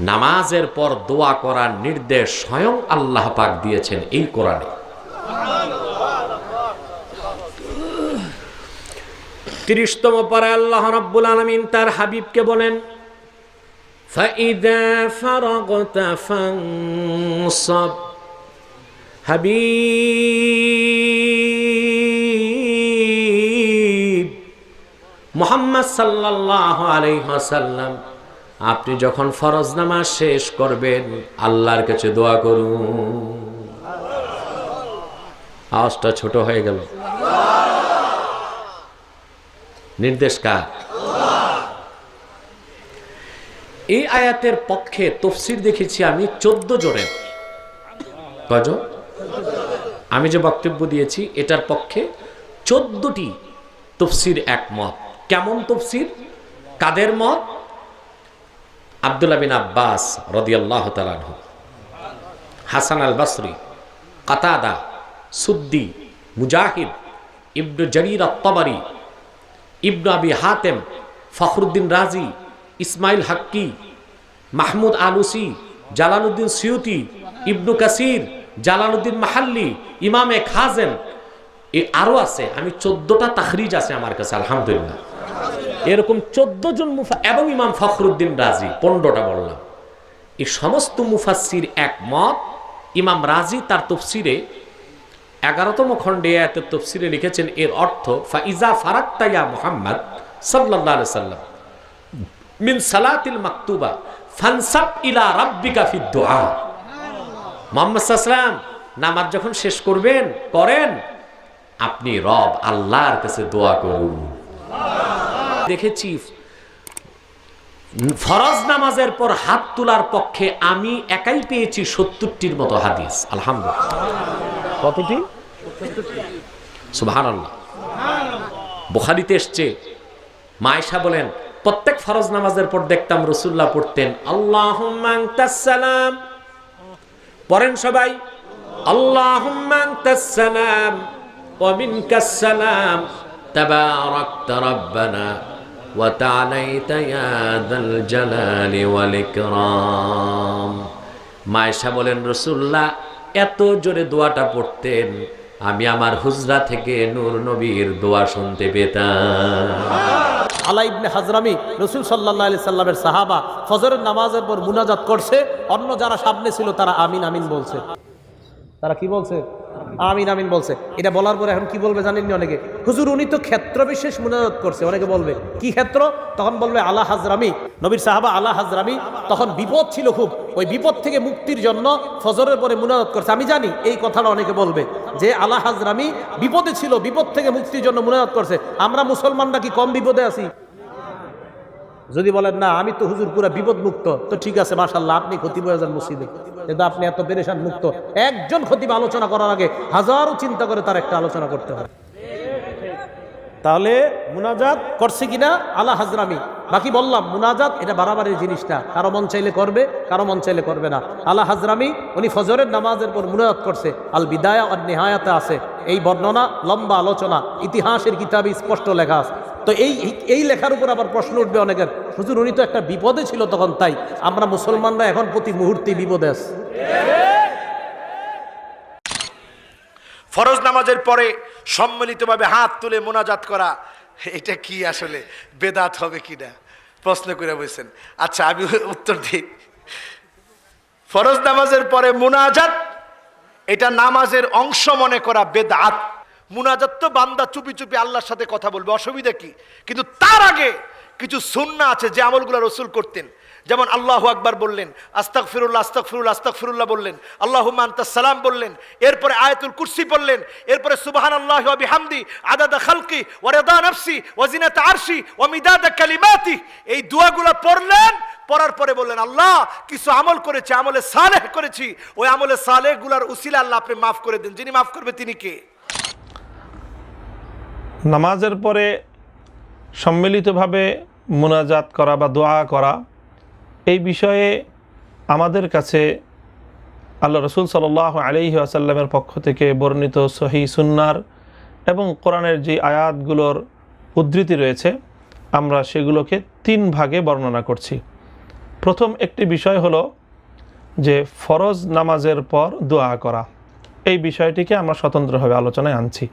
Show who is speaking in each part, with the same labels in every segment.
Speaker 1: নামাজের পর দোয়া করার নির্দেশ স্বয়ং আল্লাহ পাক দিয়েছেন এই কোরআনে। তিরিশতম পরে আল্লাহ রব্বুল আলমিন তার হাবিবকে বলেন মোহাম্মদ সাল্লাহ আলহ্লাম আপনি যখন ফরজ নামাজ শেষ করবেন, আল্লাহর কাছে দোয়া করুন। আওয়াজটা ছোট হয়ে গেল। নির্দেশ কার? এই আয়াতের পক্ষে তফসির দেখেছি আমি চোদ্দ জনের। কজ আমি যে বক্তব্য দিয়েছি, এটার পক্ষে চোদ্দটি তফসির একমত কেমন তফসির? কাদের মত? আবদুল্লাহ বিন আব্বাস রদিয়াল্লাহ তালানহ হাসান আল বাসরি কাতাদা, সুদ্দি, মুজাহিদ, ইবনু জরির আত্তাবারি, ইবনু Abi Hatim, Fakhruddin Razi, Ismail Haqqi, Mahmud Alusi, Jalaluddin Suyuti, Ibn Kathir, Jalaluddin Mahalli, ইমামে খাজেম এ আরও আছে, আমি চোদ্দটা তাখরিজ আছে আমার কাছে, আলহামদুলিল্লাহ। এরকম চোদ্দ জন মুফা এবং ইমাম ফখরুদ্দিন রাজি, পনেরোটা বললাম। এই সমস্ত মুফাসির একমত, ইমাম রাজি তার তফসিরে, এগারোতম খণ্ডে এত তফসিরে লিখেছেন, এর অর্থ, ফাইজা ফারাক্তাইয়া মোহাম্মদ সাল্লাহ সাল্লাম, মিন সালাতিল মাকতুবা, ফানসাব ইলা রাব্বিকা ফি দুআ। মোহাম্মদ সাল্লাম, নামাজ যখন শেষ করবেন, করেন, আপনি রব আল্লাহর কাছে দোয়া করুন। দেখেছি ফরজ নামাজের পর হাত তোলার পক্ষে আমি একাই পেয়েছি সত্তরটির মতো হাদিস। আলহামদুলিল্লাহ। বোখারিতে এসছে মায়েশা বলেন প্রত্যেক ফরজ নামাজের পর দেখতাম রসুল্লাহ পড়তেন আল্লাহ সালাম। পড়েন সবাই আল্লাহ সালাম। অমিন কাসালাম তাবারাক وتعاليت يا ذا الجلال والإكرام মায়েশা বলেন রসুল্লাহ এত জোরে দোয়াটা পড়তেন আমি আমার হুজরা থেকে নূর নবীর দোয়া শুনতে পেতাম
Speaker 2: আলা ইবনে হাজরামি রসুল সাল্লাহ আলি সাল্লামের সাহাবা ফজরের নামাজের পর মুনাজাত করছে অন্য যারা সামনে ছিল তারা আমিন আমিন বলছে তারা কি বলছে আমিন আমিন বলছে। এটা বলার পরে এখন কি বলবে জানেননি অনেকে? হুজুর, উনি তো ক্ষেত্র বিশেষ মুনাজাত করছে। অনেকে বলবে, কি ক্ষেত্র? তখন বলবে, আলা হাজরামি। নবীর সাহাবা, আলা হাজরামি। তখন বিপদ ছিল খুব। ওই বিপদ থেকে মুক্তির জন্য ফজরের পরে মুনাজাত করছে। আমি জানি এই কথাটা অনেকে বলবে, যে আলা হাজরামি বিপদে ছিল, বিপদ থেকে মুক্তির জন্য মুনাজাত করছে। আমরা মুসলমানরা কি কম বিপদে আছি? যদি বলেন, না, আমি তো হুজুর পুরো বিপদ মুক্ত তো ঠিক আছে মাশাল্লাহ আপনি ক্ষতি হয়ে যান মসজিদে। কিন্তু আপনি এত পেরেশান মুক্ত। একজন খতিব আলোচনা করার আগে হাজারো চিন্তা করে তার একটা আলোচনা করতে হয় তাহলে মুনাজাত করছে কিনা? আলা হাজরামি। বাকি বললাম, মুনাজাত এটা বাড়াবাড়ির জিনিস না। কারও মন চাইলে করবে, কারও মন চাইলে করবে না। আলা হাজরামি, উনি ফজরের নামাজের পর মুনাজাত করছে। আল বিদায়া আর নেহায়াতে আছে। এই বর্ণনা, লম্বা আলোচনা, ইতিহাসের কিতাবে স্পষ্ট লেখা আছে। তো এই এই লেখার উপর আবার প্রশ্ন উঠবে অনেকের। হুজুর, উনি তো একটা বিপদে ছিল তখন, তাই আমরা মুসলমানরা এখন প্রতি মুহূর্তে বিপদে আছি।
Speaker 3: ফরজ নামাজের পরে সম্মিলিতভাবে হাত তুলে মোনাজাত করা, এটা কি আসলে? বেদাত হবে কি না? প্রশ্ন করে বলছেন আচ্ছা আমি উত্তর দিই। ফরজ নামাজের পরে মুনাজাত, এটা নামাজের অংশ মনে করা বেদাত। মুনাজাত তো বান্দা চুপি চুপি আল্লাহর সাথে কথা বলবে, অসুবিধা কি? কিন্তু তার আগে কিছু সুন্না আছে যে আমলগুলো রসুল করতেন। যেমন আল্লাহ আকবার বললেন আস্তাক ফিরুল্লাহ আস্তাক ফিরুল্লাহ আস্তাক ফিরুল্লাহ বললেন আল্লাহ সালাম বললেন, এরপরে আয়াতুল কুরসি বললেন এরপরে সুবাহান আল্লাহ বিহামদি, আদাদা খালকি ওয়ারেদা নফসি ওয়াজিনাত আরশি ওয়ামিদাদা কালিমাতি। এই দোয়াগুলো পড়লেন, পড়ার পরে বললেন, আল্লাহ কিছু আমল করেছে, আমলে সালেহ করেছি। ওই আমলে সালেহগুলার উসিলা আল্লাহ আপনি মাফ করে দেন। যিনি মাফ করবে তিনি কে?
Speaker 4: নামাজের পরে সম্মিলিতভাবে মোনাজাত করা বা দোয়া করা, এই বিষয়ে আমাদের কাছে আল্লাহ রসুল সাল আলহি আসাল্লামের পক্ষ থেকে বর্ণিত সহি সুন্নার এবং কোরআনের যে আয়াতগুলোর উদ্ধৃতি রয়েছে, আমরা সেগুলোকে তিন ভাগে বর্ণনা করছি। প্রথম একটি বিষয় হলো যে ফরজ নামাজের পর দোয়া করা। এই বিষয়টিকে আমরা স্বতন্ত্রভাবে আলোচনায় আনছি।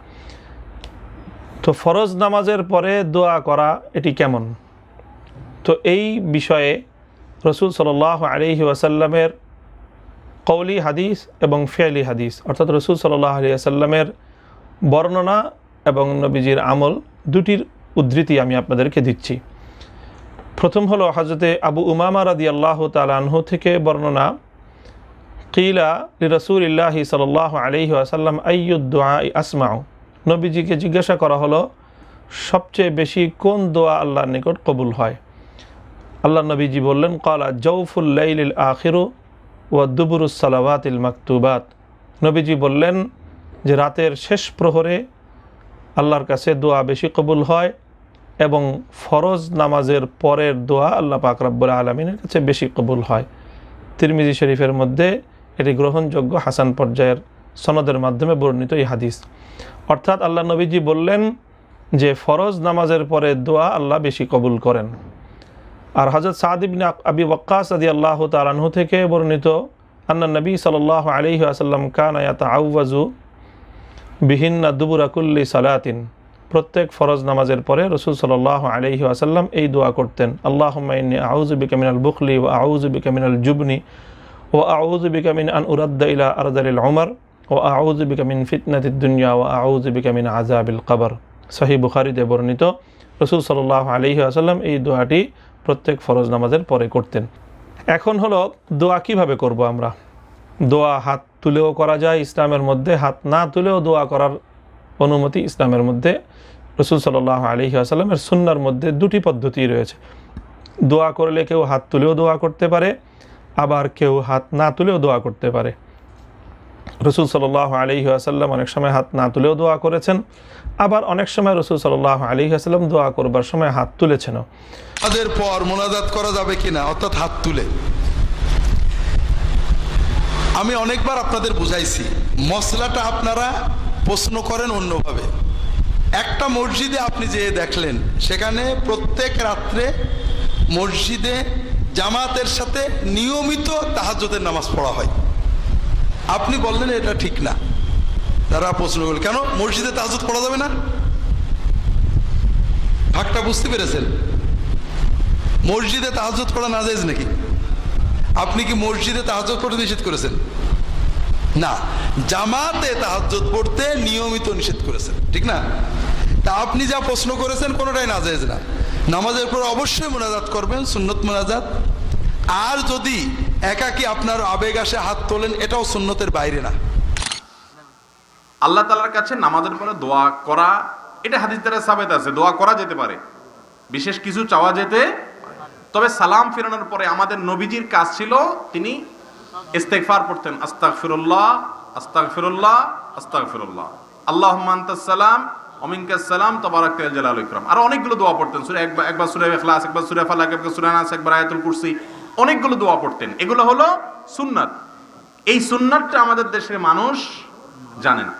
Speaker 4: তো ফরজ নামাজের পরে দোয়া করা, এটি কেমন? তো এই বিষয়ে রসুল সাল আলহি ওয়াসাল্লামের কৌলি হাদিস এবং ফেয়ালি হাদিস, অর্থাৎ রসুল সাল্লাহ আলি আসাল্লামের বর্ণনা এবং নবীজির আমল, দুটির উদ্ধৃতি আমি আপনাদেরকে দিচ্ছি। প্রথম হলো হজরতে আবু উমামা রাদি আল্লাহ তালাহু থেকে বর্ণনা, কিলা রসুল ইল্লাহি সাল আলহি আসাল্লাম আইয়ুদ্দোয়া আসমাও নবীজিকে জিজ্ঞাসা করা হলো, সবচেয়ে বেশি কোন দোয়া আল্লাহর নিকট কবুল হয়? আল্লাহ নবীজি বললেন কালা জৌফুল্লাইল আখিরু ও দুবুরুস সালাওয়াতিল মাকতুবাত। নবীজি বললেন যে, রাতের শেষ প্রহরে আল্লাহর কাছে দোয়া বেশি কবুল হয় এবং ফরজ নামাজের পরের দোয়া আল্লাহ পাক রব্বুল আলমিনের কাছে বেশি কবুল হয়। তিরমিজি শরীফের মধ্যে এটি গ্রহণযোগ্য হাসান পর্যায়ের সনদের মাধ্যমে বর্ণিত এই হাদিস। অর্থাৎ আল্লাহ নবীজি বললেন যে, ফরজ নামাজের পরে দোয়া আল্লাহ বেশি কবুল করেন। আর হজরত সাদিবিন আবি ওয়াক্কাস আদি আল্লাহ তালাহু থেকে বর্ণিত, আন্না নবী সাল আলী আসাল্লাম কান আয়াত আউওয়াজু বিহিন্না দুবুরাকুল্লি সালাতিন। প্রত্যেক ফরজ নামাজের পরে রসুল সাল আলহি আসাল্লাম এই দোয়া করতেন আল্লাহ আউজু বিকামিনাল বুখলি ও আউজু বিকামিনাল জুবনি ও আউজু বিকামিন আন উরাদ্দা ইলা আরদালিল উমর। ও আউজু বিকামিন ফিতনাতি দুনিয়া ও আউজু বিকামিন আজাবিল কবর। সহি বুখারিতে বর্ণিত রসুল সাল্লাহ আলহি আসাল্লাম এই দোয়াটি প্রত্যেক ফরজ নামাজের পরে করতেন। এখন হলো দোয়া কীভাবে করব আমরা? দোয়া হাত তুলেও করা যায় ইসলামের মধ্যে, হাত না তুলেও দোয়া করার অনুমতি ইসলামের মধ্যে। রসুল সাল্লাহ আলহি আসাল্লামের সুন্নার মধ্যে দুটি পদ্ধতি রয়েছে। দোয়া করলে কেউ হাত তুলেও দোয়া করতে পারে, আবার কেউ হাত না তুলেও দোয়া করতে পারে। রসুল সাল্লাহ আলহি আসাল্লাম অনেক সময় হাত না তুলেও দোয়া করেছেন। আবার অনেক সময় রসুল সাল্লাহ আলহি আসাল্লাম দোয়া করবার সময় হাত তুলেছেনও।
Speaker 5: তাদের পর মোনাজাত করা যাবে কিনা? অর্থাৎ হাত তুলে। আমি অনেকবার আপনাদের বুঝাইছি মশলাটা আপনারা প্রশ্ন করেন অন্যভাবে। একটা মসজিদে আপনি যেয়ে দেখলেন, সেখানে প্রত্যেক রাত্রে মসজিদে জামাতের সাথে নিয়মিত তাহাজ্জতের নামাজ পড়া হয়। আপনি বললেন এটা ঠিক না। তারা প্রশ্ন করল, কেন? মসজিদে তাহাজুদ পড়া যাবে না? ভাগটা বুঝতে পেরেছেন? মসজিদে তাহাজত করা না যায় নাকি? আপনি কি মসজিদে তাহাজত করতে নিষেধ করেছেন? না। জামাতে তাহাজত পড়তে নিয়মিত নিষেধ করেছেন, ঠিক না? তা আপনি যা প্রশ্ন করেছেন কোনোটাই না যায় না। নামাজের পর অবশ্যই মোনাজাত করবেন, সুন্নত মোনাজাত। আর যদি একাকি আপনার আবেগ আসে, হাত তোলেন, এটাও সুন্নতের বাইরে না।
Speaker 6: আল্লাহ তালার কাছে নামাজের পরে দোয়া করা, এটা হাদিস দ্বারা সাবেত আছে, দোয়া করা যেতে পারে। বিশেষ কিছু চাওয়া যেতে তবে সালাম ফেরানোর পরে আমাদের নবীজির কাজ ছিল, তিনি ইস্তেগফার পড়তেন আস্তাক ফিরুল্লাহ আস্তাক ফিরুল্লাহ আস্তাক ফিরুল্লাহ আল্লাহ সালাম অমিনকা তবারাক জালাল ইকরাম। আর অনেকগুলো দোয়া পড়তেন, সুরে একবার একবার সুরে ইখলাস, একবার সুরে ফালাক, একবার সুরে নাস, একবার আয়াতুল কুরসি। অনেকগুলো দোয়া পড়তেন। এগুলো হলো সুন্নাত। এই সুন্নাতটা আমাদের দেশের মানুষ জানে না।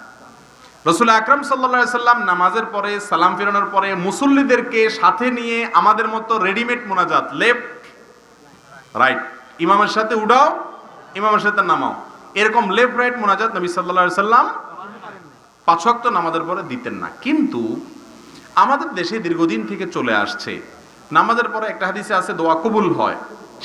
Speaker 6: রসুল আকরাম সাল্লা সাল্লাম নামাজের পরে, সালাম ফেরানোর পরে মুসল্লিদেরকে সাথে নিয়ে আমাদের মতো রেডিমেড মোনাজাত লেফট রাইট ইমামের সাথে উঠাও, ইমামের সাথে নামাও। এরকম লেফট রাইট মোনাজাত নবী সাল্লা সাল্লাম পাঁচক্ত নামাজের পরে দিতেন না। কিন্তু আমাদের দেশে দীর্ঘদিন থেকে চলে আসছে। নামাজের পরে একটা হাদিসে আছে, দোয়া কবুল হয়।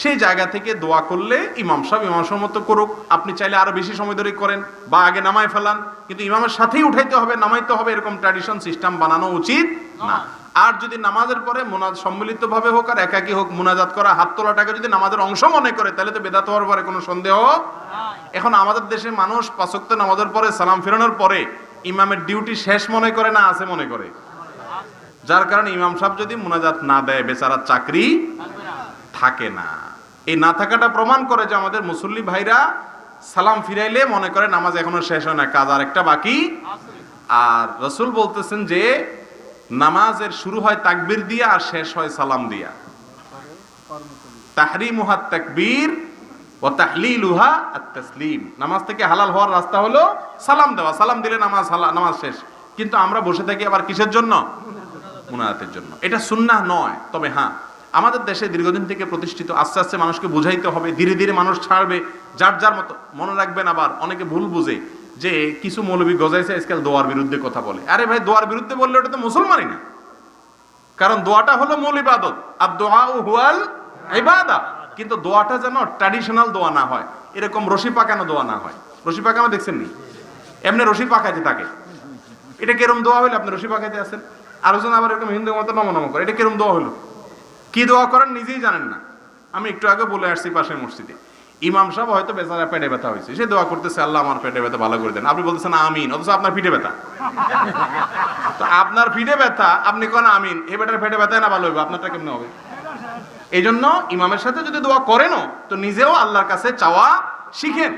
Speaker 6: সেই জায়গা থেকে দোয়া করলে ইমাম সাহেব ইমাম সাহেব মতো করুক। আপনি চাইলে আরও বেশি সময় ধরে করেন বা আগে নামায় ফেলান। কিন্তু ইমামের সাথেই উঠাইতে হবে নামাইতে হবে এরকম ট্র্যাডিশন সিস্টেম বানানো উচিত না। আর যদি নামাজের পরে মোনাজ সম্মিলিত ভাবে হোক আর একাকি হোক মোনাজাত করা হাত তোলাটাকে যদি নামাজের অংশ মনে করে তাহলে তো বেদাত হওয়ার পরে কোনো সন্দেহ। এখন আমাদের দেশে মানুষ পাঁচক্ত নামাজের পরে সালাম ফেরানোর পরে ইমামের ডিউটি শেষ মনে করে না আছে মনে করে। যার কারণে ইমাম সাহেব যদি মোনাজাত না দেয় বেচারার চাকরি থাকে না। এই না থাকাটা প্রমাণ করে যে আমাদের মুসল্লি ভাইরা সালাম ফিরাইলে মনে করে নামাজ এখনও শেষ হয় না, কাজ আর একটা বাকি। আর রসুল বলতেছেন যে, নামাজের শুরু হয় তাকবির দিয়া আর শেষ হয় সালাম দিয়া। তাহরিমুহাত তাকবীর ও তাহলিলুহা আত তসলিম নামাজ থেকে হালাল হওয়ার রাস্তা হলো সালাম দেওয়া। সালাম দিলে নামাজ নামাজ শেষ। কিন্তু আমরা বসে থাকি আবার কিসের জন্য? মুনাজাতের জন্য। এটা সুন্নাহ নয়, তবে হ্যাঁ আমাদের দেশে দীর্ঘদিন থেকে প্রতিষ্ঠিত, আস্তে আস্তে মানুষকে বুঝাইতে হবে, ধীরে ধীরে মানুষ ছাড়বে, যার যার মতো। মনে রাখবেন আবার, অনেকে ভুল বুঝে যে কিছু মৌলবী গজাইছে আজকাল দোয়ার বিরুদ্ধে কথা বলে। আরে ভাই, দোয়ার বিরুদ্ধে বললে ওটা তো মুসলমানই না। কারণ দোয়াটা হলো মূল ইবাদত। আর দোয়া হুয়াল ইবাদা। কিন্তু দোয়াটা যেন ট্র্যাডিশনাল দোয়া না হয়। এরকম রশি পাকানো দোয়া না হয়। রশি পাকানো দেখছেন নি? এমনি রশি পাকাইতে থাকে। এটা কেরম দোয়া হইল? আপনি রশি পাকাইতে আছেন? আলোচনা আবার এরকম হিন্দু মতো নম নম করে। এটা কেরম দোয়া হলো কি দোয়া করেন নিজেই জানেন না। আমি একটু আগে বলে আসছি পাশের মসজিদে। ইমাম সাহেব হয়তো বেচারা পেটে ব্যথা হয়েছে। সে দোয়া করতেছে, আল্লাহ আমার পেটে ব্যথা ভালো করে দেন। আপনি বলতেছেন, আমিন। অথচ আপনার পিঠে ব্যথা। তো আপনার পিঠে ব্যথা, আপনি কোন আমিন? এ বেটার পেটে ব্যথা না ভালো হবে আপনারটা কেমন হবে? এই জন্য ইমামের সাথে যদি দোয়া করেনও, তো নিজেও আল্লাহর কাছে চাওয়া শিখেন।